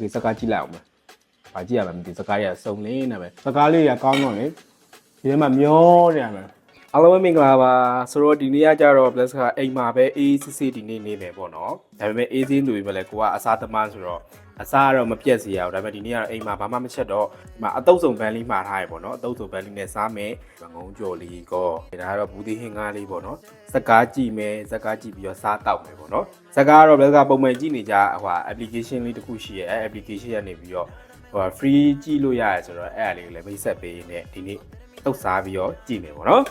ဒီစကားကြည့်လိုက်အောင်မယ်။ဘာကြည့်ရမလဲမသိဘူးစကားရစုံလင်းနေပဲ။စကားလေးရကောင်းတော့လေဒီထဲမှာမျောနေရမယ်။ အားလုံးပဲမင်္ဂလာပါဆိုတော့ဒီနေ့ကကြတော့ plus ကအိမ်မှာပဲအေးစစ်စစ်ဒီနေ့နေမယ်ပေါ့နော်။ဒါပေမဲ့အေးစင်းသူပဲလေကိုကအစားသမားဆိုတော့အစားကတော့မပြတ်စီရအောင်ဒါပေမဲ့ဒီနေ့ကတော့အိမ်မှာဘာမှမချက်တော့ဒီမှာအတုပ်စုံပန်းလေးမှာထားရပေါ့နော်အတုပ်စုံပန်းလေးနဲ့စားမယ်ငုံကြော်လေးကောဒါကတော့ဘူးသီးဟင်းကားလေးပေါ့နော်စကားကြည့်မယ်စကားကြည့်ပြီးတော့စားတောက်မယ်ပေါ့နော်စကားကတော့ဘယ်ကပုံမှန်ကြည့်နေကြဟို application လေးတစ်ခုရှိရဲ့အဲ application ကနေပြီးတော့ဟို free ကြည့်လို့ရတယ်ဆိုတော့အဲ့အလေးကိုလည်းမိတ်ဆက်ပေးနေဒီနေ့တုတ်စားပြီးတော့ကြည့်မယ်ပေါ့နော်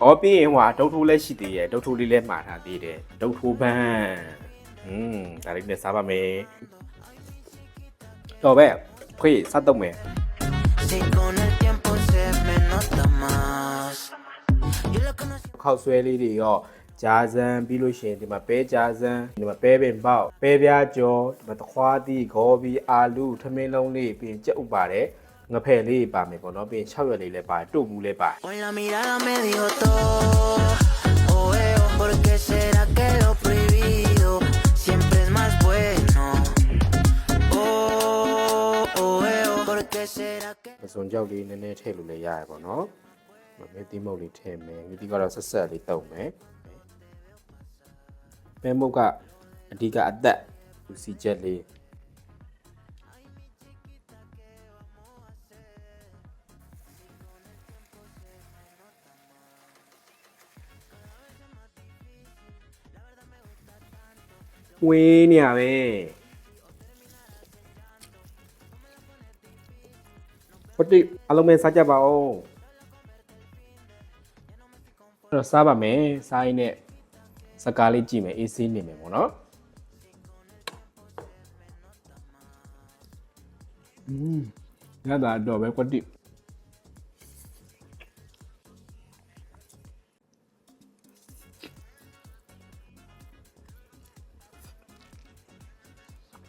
အော်ပြီးရင်ဟိုဒုတ်ထိုးလည်းရှိသေးရဲ့ဒုတ်ထိုးလေးလည်းမှာထားသေးတယ်ဒုတ်ထိုးပန်းอืมဒါလေးနဲ့စားပါမယ်တော့ပဲခွေးစားတော့မယ် Si con el tiempo se me nota más. Yo lo conocí. ခောက်ဆွဲလေးတွေရောဂျာဇန်ပြီးလို့ရှိရင်ဒီမှာပဲဂျာဇန်ဒီမှာပဲပင်ပေါက်ပဲပြားကြောဒီမှာတခွားသီးဂေါ်ဘီအာလူထမင်းလုံးလေးပြီးရင်ကြက်ဥပါတယ် ငဖယ်လေးပါမယ်ပေါ့နော်ပြီးရင်6ရွက်လေးလည်းပါတယ်တို့ဘူးလည်းပါတယ် Con la mirada me dijo todo. Oh, eh, oh, ¿por qué será que lo prohibido siempre es más bueno? Oh, oh, eh, oh, ¿por qué será que ပစုံကြောက်လေးနည်းနည်းထည့်လို့လည်းရတယ်ပေါ့နော်မင်းတိမုတ်လေးထည့်မယ်ဒီကတော့ဆက်ဆက်လေးတုံမယ်ပဲမုတ်ကအဓိကအသက်လူစီချက်လေး ဝင်းနေရပဲဟုတ်တိအားလုံးပဲစားကြပါဦးအဲ့တော့စားပါမယ်စားရင်းနဲ့စကားလေးကြည့်မယ်အေးဆေးနေမယ်ပေါ့နော်อืมရတာတော့ပဲကွတိ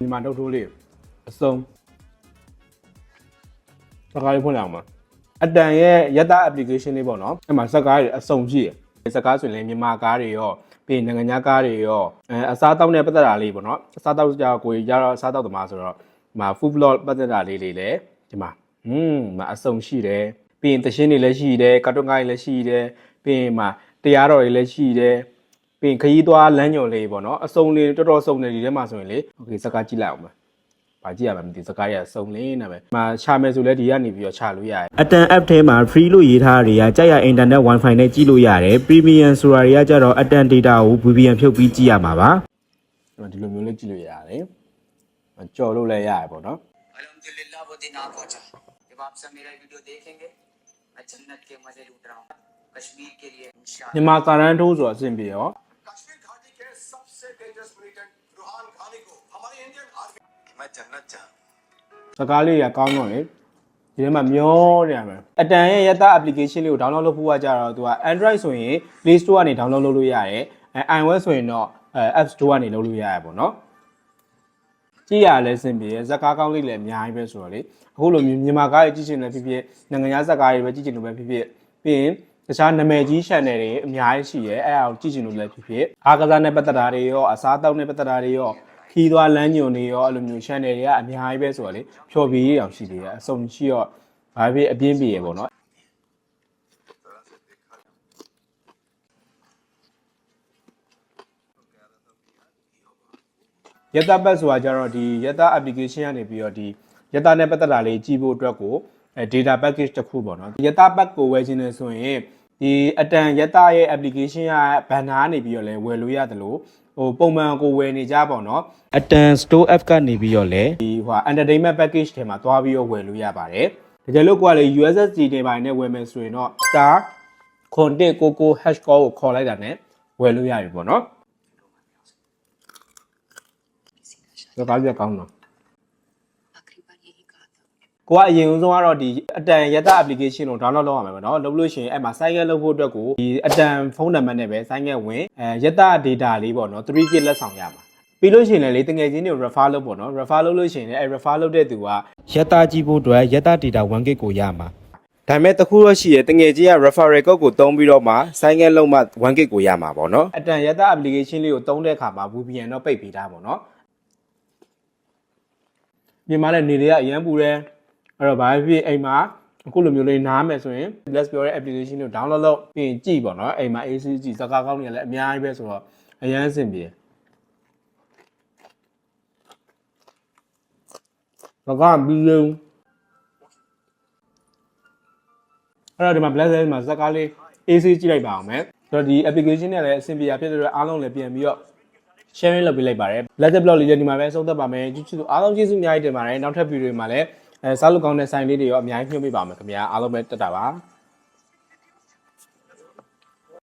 ဒီမှာတော့ထိုးလေးအစုံစကားလေးဖွင့်လိုက်အောင်ပါအတန်ရဲ့ယတ application လေးပေါ့နော်အဲ့မှာစကားတွေအစုံရှိတယ်စကားဆိုရင်လည်းမြန်မာကားတွေရောပြီးရင်နိုင်ငံခြားကားတွေရောအဲအစားတောက်နဲ့ပတ်သက်တာလေးပေါ့နော်အစားတောက်ကြကိုကြီးကြတော့အစားတောက်သမားဆိုတော့ဒီမှာ food vlog ပတ်သက်တာလေးတွေလည်းဒီမှာဟွန်းဒီမှာအစုံရှိတယ်ပြီးရင်သရှင်းတွေလည်းရှိတယ်ကာတွန်းကားတွေလည်းရှိတယ်ပြီးရင်မှာတရားတော်တွေလည်းရှိတယ် ပြီးရင်ခရီးသွားလမ်းညွန်လေးပေါ့နော်အစုံလေးတော်တော်စုံတယ်ဒီထဲမှာဆိုရင်လေโอเคစကားကြည့်လိုက်အောင်ပါ ဘာကြည့်ရမှာမသိဘူးစကားရစုံလင်းနေပဲ။မှာချမယ်ဆိုလဲဒီကနေပြီးတော့ချလို့ရတယ် အတန် app ထဲမှာ free လို့ရေးထားတာတွေကကြက်ရ internet wifi နဲ့ကြည့်လို့ရတယ် premium ဆိုတာတွေကကြတော့အတန် data ကို VPN ဖြုတ်ပြီးကြည့်ရမှာပါ ။ဒီလိုမျိုးလေးကြည့်လို့ရတယ်။အကြော်လို့လည်းရတယ်ပေါ့နော် अल्हम्दुलिल्लाह वो दिन आ पहुंचा जब आप सब मेरा वीडियो देखेंगे मैं जन्नत के मजे लूट रहा हूँ कश्मीर के लिए ။ इंशाल्लाह မြန်မာစာရန်ထိုးဆိုအဆင်ပြေရော စကားလေးရကောင်းတော့လေဒီထဲမှာမျောနေရမယ်။အတန်ရဲ့ယတ application လေးကို download လုပ်ဖို့ကကြတော့သူက Android ဆိုရင် Play Store ကနေ download လုပ်လို့ရတယ်။အဲ iOS ဆိုရင်တော့အဲ App Store ကနေလုပ်လို့ရတယ်ပေါ့နော်။ကြည့်ရလဲစင်ပြေဇက်ကားကောင်းလေးလည်းအများကြီးပဲဆိုတော့လေအခုလိုမျိုးမြန်မာကားတွေကြည့်ချင်တယ်ဖြစ်ဖြစ်နိုင်ငံခြားဇက်ကားတွေပဲကြည့်ချင်လို့ပဲဖြစ်ဖြစ်ပြီးရင်တခြားနာမည်ကြီး channel တွေအများကြီးရှိရဲအဲ့အအောင်ကြည့်ချင်လို့လည်းဖြစ်ဖြစ်အားကစားနဲ့ပတ်သက်တာတွေရောအစားအသောက်နဲ့ပတ်သက်တာတွေရော ခီးသွားလမ်းညွန်တွေရောအဲ့လိုမျိုး channel တွေကအများကြီးပဲဆိုတော့လေဖြော်ပြရေးအောင်ရှိသေးတယ်အစုံရှိတော့ဘာဖြစ်အပြင်းပြေရပေါ့နော်ယတပတ်ဆိုတာကြတော့ဒီယတ application ကနေပြီးတော့ဒီယတနဲ့ပတ်သက်တာလေးကြည့်ဖို့အတွက်ကိုအဲ data package တစ်ခုပေါ့နော်ယတပတ်ကိုဝယ်ခြင်းနဲ့ဆိုရင်ဒီအတန်ယတရဲ့ application ကဘန်နာကနေပြီးတော့လဲဝယ်လို့ရတယ်လို့ ဟိုပုံမှန်ကိုဝယ်နေကြပေါ့နော်အတန် store app ကနေပြီးတော့လဲဒီဟို entertainment package ထဲမှာသွားပြီးတော့ဝယ်လို့ရပါတယ်တကယ်လို့ကိုကလေ USSD တွေပိုင်းနဲ့ဝယ်မယ်ဆိုရင်တော့ star content coco hash call ကိုခေါ်လိုက်တာနဲ့ဝယ်လို့ရပြီပေါ့နော်ဒါကားပြကောင်းတော့ ကိုကအရင်ဆုံးကတော့ဒီအတန်ယတ application ကို download လုပ်ရမှာပဲเนาะလုပ်လို့ရှိရင်အဲ့မှာ site လုပ်ဖို့အတွက်ကိုဒီအတန်ဖုန်းနံပါတ်နဲ့ပဲ site ဝင်အဲယတ data လေးပေါ့เนาะ 3K လက်ဆောင်ရမှာပြီးလို့ရှိရင်လည်းလေတငယ်ချင်းတွေကို refer လုပ်ပေါ့เนาะ refer လုပ်လို့ရှိရင်လည်းအဲ refer လုပ်တဲ့သူက ယတာကြည့်ဖို့အတွက်ယတာ data 1 gig ကိုရမှာ ဒါပေမဲ့တခုတော့ရှိရတငယ်ချင်းက referral code ကိုတုံးပြီးတော့မှ sign in လုပ်မှ 1gig ကိုရမှာပေါ့เนาะအတန်ယတ application လေးကိုတုံးတဲ့အခါမှာ VPN တော့ပိတ်ပေးတာပေါ့เนาะ ပြင်မာတဲ့နေတွေကအရန်ပူတယ် အဲ့တော့ဘာဖြစ်ဖြစ်အိမ်မှာအခုလိုမျိုးလေးနားမယ်ဆိုရင် Bless ပြောတဲ့ application ကို download လုပ်ပြီးရင်ကြည့်ပေါ့နော်အိမ်မှာ AC ကြည့်စကားကောင်းနေလည်းအများကြီးပဲဆိုတော့အရန်အဆင်ပြေစကားပြီးရင်အဲ့တော့ဒီမှာ Bless ထဲမှာစကားလေး AC ကြည့်လိုက်ပါအောင်မယ်ဆိုတော့ဒီ application နဲ့လည်းအဆင်ပြေရဖြစ်တဲ့အတွက်အားလုံးလည်းပြန်ပြီးတော့ sharing လုပ်ပေးလိုက်ပါတယ် Bless blog လေးလည်းဒီမှာပဲဆုံးသက်ပါမယ်ကြည့်ချစ်သူအားလုံးကျေးဇူးအများကြီးတင်ပါတယ်နောက်ထပ်ဗီဒီယိုတွေမှာလည်း အဲစားလို့ကောင်းတဲ့ဆိုင်လေးတွေရောအများကြီးညွှန်ပေးပါမယ်ခင်ဗျာအားလုံးပဲတက်တာပါ